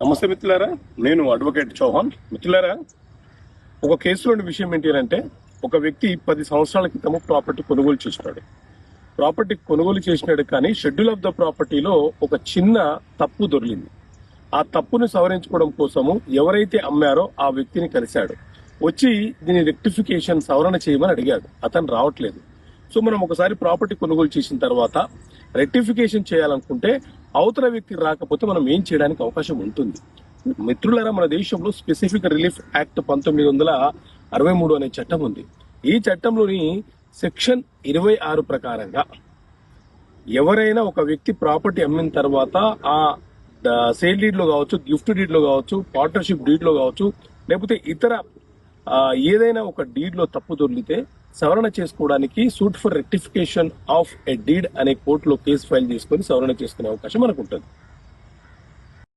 నమస్తే మిత్రులారా నేను అడ్వకేట్ చౌహాన్. మిత్రులారా ఒక కేసులోని విషయం ఏంటి అంటే ఒక వ్యక్తి పది సంవత్సరాల క్రితము ప్రాపర్టీ కొనుగోలు చేసినాడు. ప్రాపర్టీ కొనుగోలు చేసినాడు కానీ షెడ్యూల్ ఆఫ్ ద ప్రాపర్టీలో ఒక చిన్న తప్పు దొరికింది. ఆ తప్పును సవరించుకోవడం కోసము ఎవరైతే అమ్మారో ఆ వ్యక్తిని కలిశాడు. వచ్చి దీని రెక్టిఫికేషన్ సవరణ చేయమని అడిగాడు. అతను రావట్లేదు. సో మనం ఒకసారి ప్రాపర్టీ కొనుగోలు చేసిన తర్వాత రెక్టిఫికేషన్ చేయాలనుకుంటే అవతల వ్యక్తి రాకపోతే మనం ఏం చేయడానికి అవకాశం ఉంటుంది? మిత్రులరా మన దేశంలో స్పెసిఫిక్ రిలీఫ్ యాక్ట్ పంతొమ్మిది వందల అరవై మూడు అనే చట్టం ఉంది. ఈ చట్టంలోని సెక్షన్ ఇరవై ఆరు ప్రకారంగా ఎవరైనా ఒక వ్యక్తి ప్రాపర్టీ అమ్మిన తర్వాత ఆ సేల్ డీడ్లో కావచ్చు గిఫ్ట్ డీడ్లో కావచ్చు పార్ట్నర్షిప్ డీడ్లో కావచ్చు లేకపోతే ఇతర ఏదైనా ఒక డీడ్లో తప్పు దొరికితే సవరణ చేసుకోవడానికి suit for rectification of a deed అనే కోర్టులో కేసు ఫైల్ చేసుకొని సవరణ చేసుకునే అవకాశం మనకు ఉంటుంది.